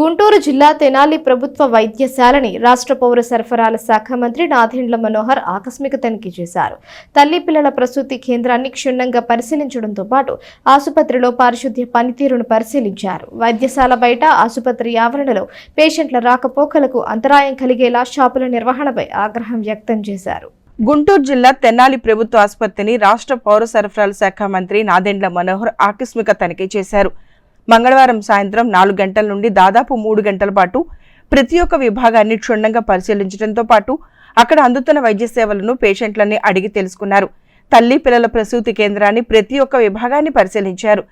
గుంటూరు జిల్లా తెనాలి ప్రభుత్వ వైద్యశాలని రాష్ట్ర పౌర సరఫరాల శాఖ మంత్రి నాదెండ్ల మనోహర్ ఆకస్మిక తనిఖీ చేశారు. తల్లి పిల్లల ప్రసూతి కేంద్రాన్ని క్షుణ్ణంగా పరిశీలించడంతో పాటు ఆసుపత్రిలో పారిశుద్ధ్య పనితీరును పరిశీలించారు. వైద్యశాల బయట ఆసుపత్రి ఆవరణలో పేషెంట్ల రాకపోకలకు అంతరాయం కలిగేలా షాపుల నిర్వహణపై ఆగ్రహం వ్యక్తం చేశారు. గుంటూరు జిల్లా తెనాలి ప్రభుత్వ ఆసుపత్రిని రాష్ట్ర పౌర సరఫరాల శాఖ మంత్రి నాదెండ్ల మనోహర్ ఆకస్మిక తనిఖీ చేశారు. మంగళవారం సాయంత్రం నాలుగు గంటల నుండి దాదాపు మూడు గంటల పాటు ప్రతి ఒక్క విభాగాన్ని క్షుణ్ణంగా పరిశీలించడంతో పాటు అక్కడ అందుతున్న వైద్య సేవలను పేషెంట్లని అడిగి తెలుసుకున్నారు. తల్లి పిల్లల ప్రసూతి కేంద్రాన్ని ప్రతి ఒక్క విభాగాన్ని పరిశీలించారు.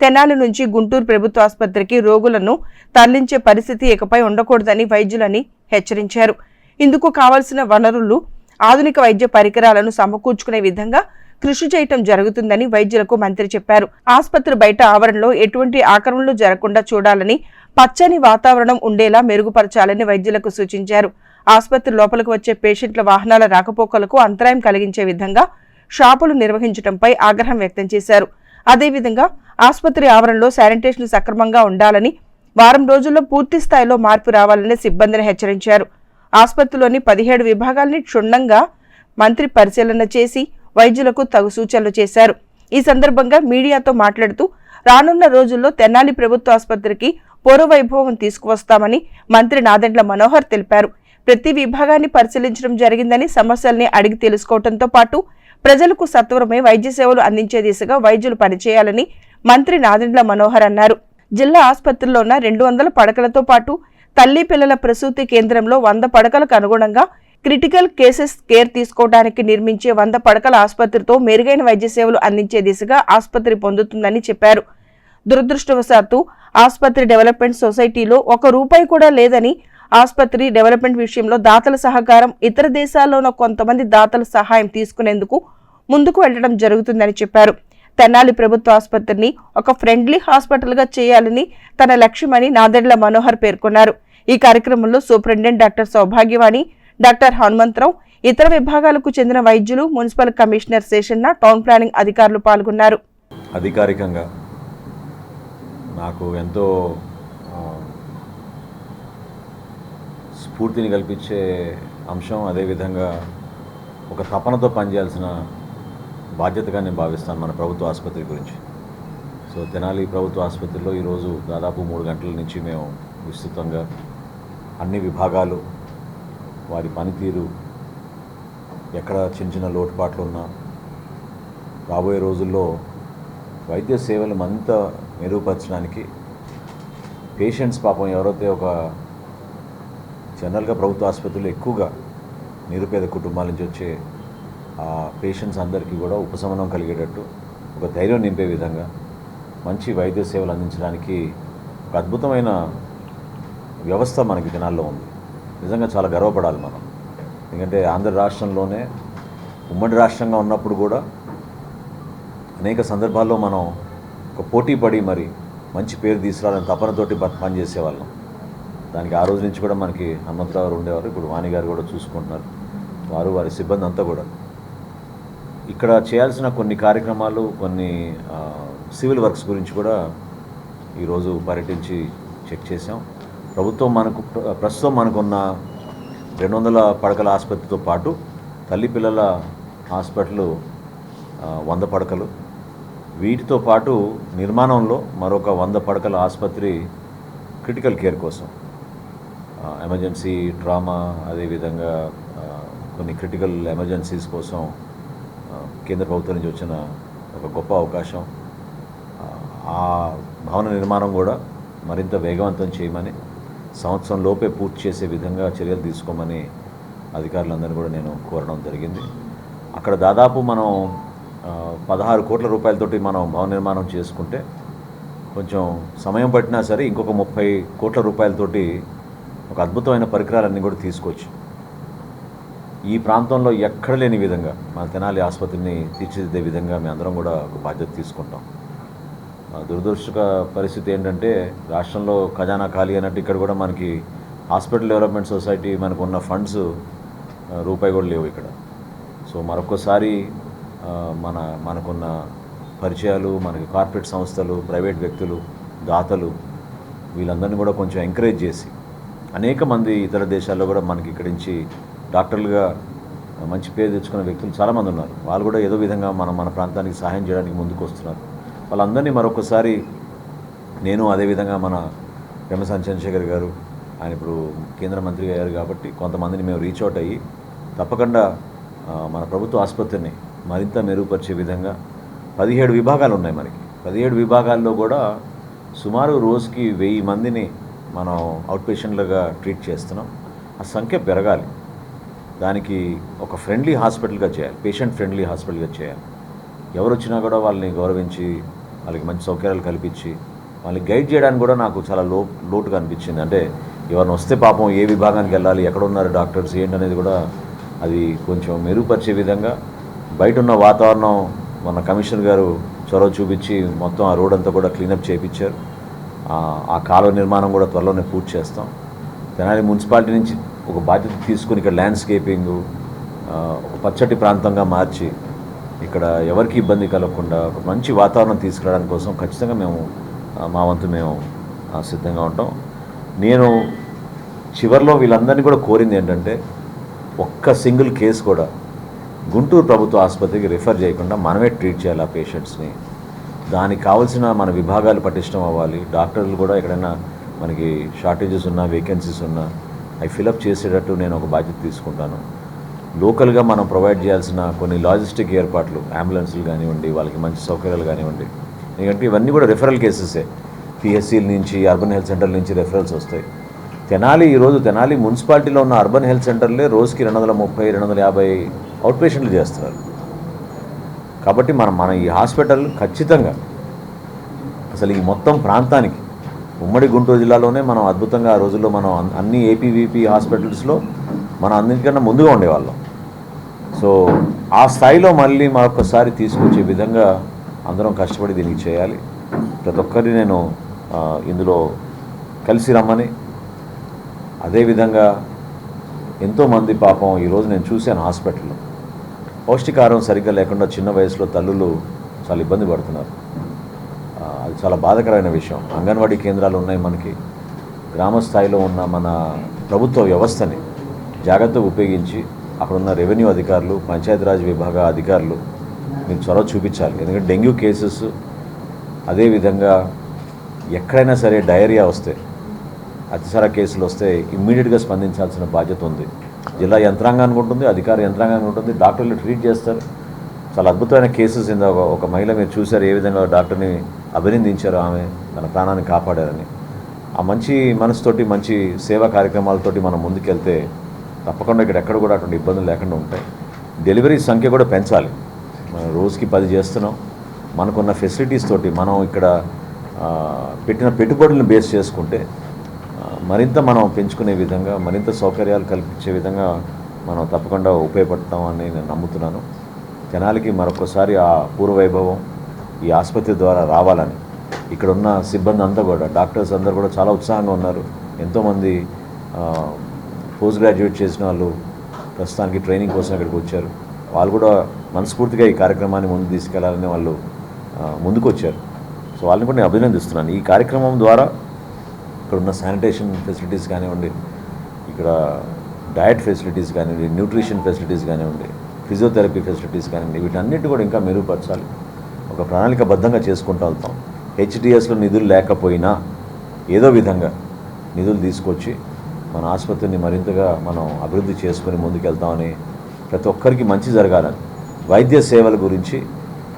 తెనాలి నుంచి గుంటూరు ప్రభుత్వ ఆసుపత్రికి రోగులను తరలించే పరిస్థితి ఇకపై ఉండకూడదని వైద్యులని హెచ్చరించారు. ఇందుకు కావలసిన వనరులు ఆధునిక వైద్య పరికరాలను సమకూర్చుకునే విధంగా కృషి చేయటం జరుగుతుందని వైద్యులకు మంత్రి చెప్పారు. ఆసుపత్రి బయట ఆవరణలో ఎటువంటి ఆక్రమణలు జరగకుండా చూడాలని పచ్చని వాతావరణం ఉండేలా మెరుగుపరచాలని వైద్యులకు సూచించారు. ఆసుపత్రి లోపలికి వచ్చే పేషెంట్ల వాహనాల రాకపోకలకు అంతరాయం కలిగించే విధంగా షాపులు నిర్వహించడంపై ఆగ్రహం వ్యక్తం చేశారు. అదేవిధంగా ఆసుపత్రి ఆవరణలో శానిటేషన్ సక్రమంగా ఉండాలని వారం రోజుల్లో పూర్తి స్థాయిలో మార్పు రావాలని సిబ్బందిని హెచ్చరించారు. ఆసుపత్రిలోని పదిహేడు విభాగాల్ని క్షుణ్ణంగా మంత్రి పరిశీలన చేసి వైద్యులకు తగు సూచనలు చేశారు. ఈ సందర్భంగా మీడియాతో మాట్లాడుతూ రానున్న రోజుల్లో తెనాలి ప్రభుత్వ ఆసుపత్రికి పూర్వవైభవం తీసుకువస్తామని మంత్రి నాదెండ్ల మనోహర్ తెలిపారు. ప్రతి విభాగాన్ని పరిశీలించడం జరిగిందని సమస్యల్ని అడిగి తెలుసుకోవడంతో పాటు ప్రజలకు సత్వరమే వైద్య సేవలు అందించే దిశగా వైద్యులు పనిచేయాలని మంత్రి నాదెండ్ల మనోహర్ అన్నారు. జిల్లా ఆసుపత్రిలో ఉన్న రెండు వందల పడకలతో పాటు తల్లి పిల్లల ప్రసూతి కేంద్రంలో వంద పడకలకు అనుగుణంగా క్రిటికల్ కేసెస్ కేర్ తీసుకోవడానికి నిర్మించే వంద పడకల ఆసుపత్రితో మెరుగైన వైద్య సేవలు అందించే దిశగా ఆసుపత్రి పొందుతుందని చెప్పారు. దురదృష్టవశాత్తు ఆసుపత్రి డెవలప్మెంట్ సొసైటీలో ఒక రూపాయి కూడా లేదని ఆసుపత్రి డెవలప్మెంట్ విషయంలో దాతల సహకారం ఇతర దేశాల్లోనూ కొంతమంది దాతల సహాయం తీసుకునేందుకు ముందుకు వెళ్ళడం జరుగుతుందని చెప్పారు. తెనాలి ప్రభుత్వ ఆసుపత్రిని ఒక ఫ్రెండ్లీ హాస్పిటల్గా చేయాలని తన లక్ష్యమని నాదెండ్ల మనోహర్ పేర్కొన్నారు. ఈ కార్యక్రమంలో superintendent doctor Saubhagyavani doctor Hanumantharao ఇతర విభాగాలకు చెందిన వైద్యులు municipal commissioner Seshanna town planning అధికారులు పాల్గొన్నారు. అధికారికంగా నాకు ఎంతో స్ఫూర్తిని కల్పించే అంశం అదేవిధంగా ఒక తపనతో పనిచేయాల్సిన బాధ్యతగా నేను భావిస్తాను మన ప్రభుత్వ ఆసుపత్రి గురించి. సో తెనాలి ప్రభుత్వ ఆసుపత్రిలో ఈరోజు దాదాపు మూడు గంటల నుంచి మేము విస్తృతంగా అన్ని విభాగాలు వారి పనితీరు ఎక్కడ చిన్న చిన్న లోటుపాట్లు ఉన్నా రాబోయే రోజుల్లో వైద్య సేవలు మరింత మెరుగుపరచడానికి పేషెంట్స్ పాపం ఎవరైతే ఒక జనరల్గా ప్రభుత్వ ఆసుపత్రులు ఎక్కువగా నిరుపేద కుటుంబాల నుంచి వచ్చే ఆ పేషెంట్స్ అందరికీ కూడా ఉపశమనం కలిగేటట్టు ఒక ధైర్యం నింపే విధంగా మంచి వైద్య సేవలు అందించడానికి ఒక అద్భుతమైన వ్యవస్థ మనకి జనాల్లో ఉంది. నిజంగా చాలా గర్వపడాలి మనం. ఎందుకంటే ఆంధ్ర రాష్ట్రంలోనే ఉమ్మడి రాష్ట్రంగా ఉన్నప్పుడు కూడా అనేక సందర్భాల్లో మనం ఒక పోటీ పడి మరి మంచి పేరు తీసుకురాలని తపనతోటి పనిచేసేవాళ్ళం. దానికి ఆ రోజు నుంచి కూడా మనకి హనుమంతరావు గారు ఉండేవారు. ఇప్పుడు వాణి గారు కూడా చూసుకుంటున్నారు. వారు వారి సిబ్బంది అంతా కూడా. ఇక్కడ చేయాల్సిన కొన్ని కార్యక్రమాలు కొన్ని సివిల్ వర్క్స్ గురించి కూడా ఈరోజు పర్యటించి చెక్ చేసాం ప్రభుత్వం మనకు ప్ర- ప్రస్తుతం మనకున్న రెండు వందల పడకల ఆసుపత్రితో పాటు తల్లి పిల్లల హాస్పిటల్ వంద పడకలు. వీటితో పాటు నిర్మాణంలో మరొక వంద పడకల ఆసుపత్రి క్రిటికల్ కేర్ కోసం. ఎమర్జెన్సీ ట్రామా అదేవిధంగా కొన్ని క్రిటికల్ ఎమర్జెన్సీస్ కోసం కేంద్ర ప్రభుత్వం నుంచి వచ్చిన ఒక గొప్ప అవకాశం. ఆ భవన నిర్మాణం కూడా మరింత వేగవంతం చేయమని సంవత్సరం లోపే పూర్తి చేసే విధంగా చర్యలు తీసుకోమని అధికారులందరినీ కూడా నేను కోరడం జరిగింది. అక్కడ దాదాపు మనం పదహారు కోట్ల రూపాయలతోటి మనం భవన నిర్మాణం చేసుకుంటే కొంచెం సమయం పట్టినా సరే ఇంకొక ముప్పై కోట్ల రూపాయలతోటి ఒక అద్భుతమైన పరికరాలన్నీ కూడా తీసుకోవచ్చు ఈ ప్రాంతంలో ఎక్కడ లేని విధంగా మన తెనాలి ఆసుపత్రిని తీర్చిదిద్దే విధంగా మేము అందరం కూడా ఒక బాధ్యత తీసుకుంటాం. దురదృష్టక పరిస్థితి ఏంటంటే రాష్ట్రంలో ఖజానా ఖాళీ అన్నట్టు ఇక్కడ కూడా మనకి హాస్పిటల్ డెవలప్మెంట్ సొసైటీ మనకు ఉన్న ఫండ్స్ రూపాయి కూడా లేవు ఇక్కడ. సో మరొకసారి మన మనకున్న పరిచయాలు మనకి కార్పొరేట్ సంస్థలు ప్రైవేట్ వ్యక్తులు దాతలు వీళ్ళందరినీ కూడా కొంచెం ఎంకరేజ్ చేసి అనేక మంది ఇతర దేశాల్లో కూడా మనకి ఇక్కడి నుంచి డాక్టర్లుగా మంచి పేరు తెచ్చుకున్న వ్యక్తులు చాలామంది ఉన్నారు. వాళ్ళు కూడా ఏదో విధంగా మనం మన ప్రాంతానికి సహాయం చేయడానికి ముందుకు వస్తున్నారు వాళ్ళందరినీ మరొకసారి నేను అదేవిధంగా మన పెమ్మసాని చంద్రశేఖర్ గారు ఆయన ఇప్పుడు కేంద్ర మంత్రి అయ్యారు కాబట్టి కొంతమందిని మేము రీచ్ అవుట్ అయ్యి తప్పకుండా మన ప్రభుత్వ ఆసుపత్రిని మరింత మెరుగుపరిచే విధంగా పదిహేడు విభాగాలు ఉన్నాయి మనకి. పదిహేడు విభాగాల్లో కూడా సుమారు రోజుకి వెయ్యి మందిని మనం అవుట్ పేషెంట్లుగా ట్రీట్ చేస్తున్నాం. ఆ సంఖ్య పెరగాలి. దానికి ఒక ఫ్రెండ్లీ హాస్పిటల్గా చేయాలి. పేషెంట్ ఫ్రెండ్లీ హాస్పిటల్గా చేయాలి. ఎవరు వచ్చినా కూడా వాళ్ళని గౌరవించి వాళ్ళకి మంచి సౌకర్యాలు కల్పించి వాళ్ళని గైడ్ చేయడానికి కూడా నాకు చాలా లో లోటుగా అనిపించింది. అంటే ఎవరిని వస్తే పాపం ఏ విభాగానికి వెళ్ళాలి ఎక్కడ ఉన్నారు డాక్టర్స్ ఏంటనేది కూడా అది కొంచెం మెరుగుపరిచే విధంగా బయట ఉన్న వాతావరణం మన కమిషనర్ గారు చొరవ చూపించి మొత్తం ఆ రోడ్ అంతా కూడా క్లీనప్ చేయించారు ఆ- ఆ కాలువ నిర్మాణం కూడా త్వరలోనే పూర్తి చేస్తాం. తెనాలి మున్సిపాలిటీ నుంచి ఒక బాధ్యత తీసుకుని ఇక్కడ ల్యాండ్స్కేపింగ్ ఒక పచ్చటి ప్రాంతంగా మార్చి ఇక్కడ ఎవరికి ఇబ్బంది కలగకుండా ఒక మంచి వాతావరణం తీసుకురావడానికి కోసం ఖచ్చితంగా మేము మా వంతు మేము సిద్ధంగా ఉంటాం. నేను చివరిలో వీళ్ళందరినీ కూడా కోరింది ఏంటంటే ఒక్క సింగిల్ కేసు కూడా గుంటూరు ప్రభుత్వ ఆసుపత్రికి రిఫర్ చేయకుండా మనమే ట్రీట్ చేయాలి ఆ పేషెంట్స్ని దానికి కావాల్సిన మన విభాగాలు పటిష్టం అవ్వాలి. డాక్టర్లు కూడా ఎక్కడైనా మనకి షార్టేజెస్ ఉన్నా వేకెన్సీస్ ఉన్నా అవి ఫిలప్ చేసేటట్టు నేను ఒక బాధ్యత తీసుకుంటాను. లోకల్గా మనం ప్రొవైడ్ చేయాల్సిన కొన్ని లాజిస్టిక్ ఏర్పాట్లు అంబులెన్స్లు కానివ్వండి వాళ్ళకి మంచి సౌకర్యాలు కానివ్వండి. ఎందుకంటే ఇవన్నీ కూడా రెఫరల్ కేసెసే పిహెచ్సిల నుంచి అర్బన్ హెల్త్ సెంటర్ల నుంచి రెఫరల్స్ వస్తాయి. తెనాలి ఈరోజు తెనాలి మున్సిపాలిటీలో ఉన్న అర్బన్ హెల్త్ సెంటర్లే రోజుకి రెండు వందల ముప్పై రెండు వందల యాభై అవుట్ పేషెంట్లు చేస్తున్నారు. కాబట్టి మనం మన ఈ హాస్పిటల్ ఖచ్చితంగా అసలు ఈ మొత్తం ప్రాంతానికి ఉమ్మడి గుంటూరు జిల్లాలోనే మనం అద్భుతంగా ఆ రోజుల్లో మనం అన్ని ఏపీవీపీ హాస్పిటల్స్లో మనం అన్నిటికన్నా ముందుగా ఉండేవాళ్ళం. సో ఆ స్థాయిలో మళ్ళీ మరొకసారి తీసుకొచ్చే విధంగా అందరం కష్టపడి దీనికి చేయాలి. ప్రతి ఒక్కరిని నేను ఇందులో కలిసి రమ్మని అదేవిధంగా ఎంతోమంది పాపం ఈరోజు నేను చూశాను హాస్పిటల్లో. పౌష్టికాహారం సరిగ్గా లేకుండా చిన్న వయసులో తల్లులు చాలా ఇబ్బంది పడుతున్నారు. అది చాలా బాధకరమైన విషయం. అంగన్వాడీ కేంద్రాలు ఉన్నాయి మనకి. గ్రామ స్థాయిలో ఉన్న మన ప్రభుత్వ వ్యవస్థని జాగ్రత్తగా ఉపయోగించి అక్కడున్న రెవెన్యూ అధికారులు పంచాయతీరాజ్ విభాగ అధికారులు మీరు చొరవ చూపించాలి. ఎందుకంటే డెంగ్యూ కేసెస్ అదేవిధంగా ఎక్కడైనా సరే డయేరియా వస్తే అతిసార కేసులు వస్తే ఇమ్మీడియట్గా స్పందించాల్సిన బాధ్యత ఉంది. జిల్లా యంత్రాంగానికి ఉంటుంది అధికార యంత్రాంగానికి ఉంటుంది డాక్టర్లు ట్రీట్ చేస్తారు. చాలా అద్భుతమైన కేసెస్ ఇందా ఒక- ఒక మహిళ మీరు చూశారు ఏ విధంగా డాక్టర్ని అభినందించారు ఆమె తన ప్రాణాన్ని కాపాడారని. ఆ మంచి మనసుతోటి మంచి సేవా కార్యక్రమాలతోటి మనం ముందుకెళ్తే తప్పకుండా ఇక్కడ ఎక్కడ కూడా అటువంటి ఇబ్బందులు లేకుండా ఉంటాయి. డెలివరీ సంఖ్య కూడా పెంచాలి. మనం రోజుకి పది చేస్తున్నాం. మనకున్న ఫెసిలిటీస్ తోటి మనం ఇక్కడ పెట్టిన పెట్టుబడులను బేస్ చేసుకుంటే మరింత మనం పెంచుకునే విధంగా మరింత సౌకర్యాలు కల్పించే విధంగా మనం తప్పకుండా ఉపయోగపడతామని నేను నమ్ముతున్నాను. జనాలకి మరొకసారి ఆ పూర్వవైభవం ఈ ఆసుపత్రి ద్వారా రావాలని. ఇక్కడ ఉన్న సిబ్బంది అంతా కూడా డాక్టర్స్ అందరూ కూడా చాలా ఉత్సాహంగా ఉన్నారు. ఎంతోమంది పోస్ట్ గ్రాడ్యుయేట్ చేసిన వాళ్ళు ప్రస్తుతానికి ట్రైనింగ్ కోసం ఇక్కడికి వచ్చారు. వాళ్ళు కూడా మనస్ఫూర్తిగా ఈ కార్యక్రమాన్ని ముందు తీసుకెళ్ళాలని వాళ్ళు ముందుకొచ్చారు. ముందుకు వచ్చారు సో వాళ్ళని కూడా నేను అభినందిస్తున్నాను. ఈ కార్యక్రమం ద్వారా ఇక్కడ ఉన్న శానిటేషన్ ఫెసిలిటీస్ కానివ్వండి ఇక్కడ డయట్ ఫెసిలిటీస్ కానివ్వండి న్యూట్రిషన్ ఫెసిలిటీస్ కానివ్వండి ఫిజియోథెరపీ ఫెసిలిటీస్ కానివ్వండి వీటన్నిటి కూడా ఇంకా మెరుగుపరచాలి. ఒక ప్రణాళికబద్ధంగా చేసుకుంటూ వెళ్తాం. హెచ్డిఎస్లో నిధులు లేకపోయినా ఏదో విధంగా నిధులు తీసుకొచ్చి మన ఆసుపత్రిని మరింతగా మనం అభివృద్ధి చేసుకుని ముందుకెళ్తామని ప్రతి ఒక్కరికి మంచి జరగాలని. వైద్య సేవల గురించి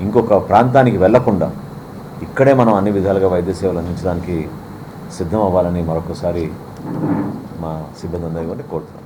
ఇంకొక ప్రాంతానికి వెళ్ళకుండా ఇక్కడే మనం అన్ని విధాలుగా వైద్య సేవలు అందించడానికి సిద్ధం అవ్వాలని మరొకసారి మా సిబ్బంది అందరికీ కోరుతున్నాను